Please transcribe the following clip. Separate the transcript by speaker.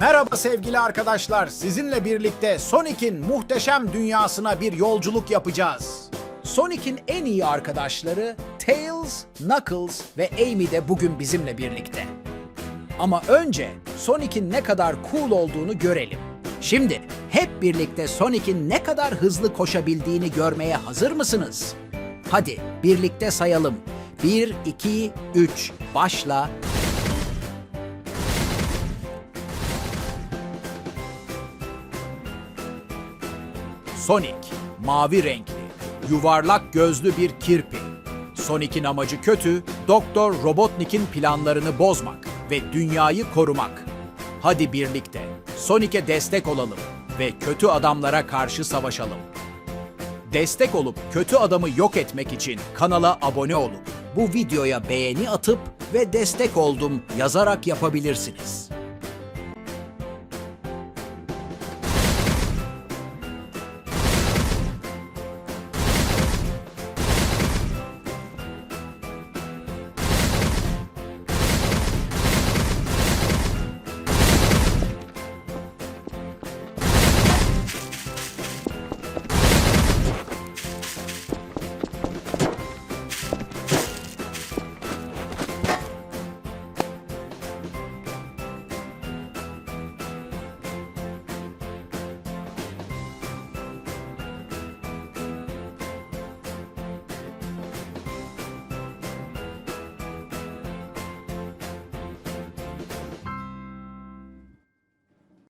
Speaker 1: Merhaba sevgili arkadaşlar. Sizinle birlikte Sonic'in muhteşem dünyasına bir yolculuk yapacağız. Sonic'in en iyi arkadaşları Tails, Knuckles ve Amy de bugün bizimle birlikte. Ama önce Sonic'in ne kadar cool olduğunu görelim. Şimdi hep birlikte Sonic'in ne kadar hızlı koşabildiğini görmeye hazır mısınız? Hadi birlikte sayalım. 1, 2, 3, başla. Sonic, mavi renkli, yuvarlak gözlü bir kirpi. Sonic'in amacı kötü, Doktor Robotnik'in planlarını bozmak ve dünyayı korumak. Hadi birlikte Sonic'e destek olalım ve kötü adamlara karşı savaşalım. Destek olup kötü adamı yok etmek için kanala abone olup bu videoya beğeni atıp ve destek oldum yazarak yapabilirsiniz.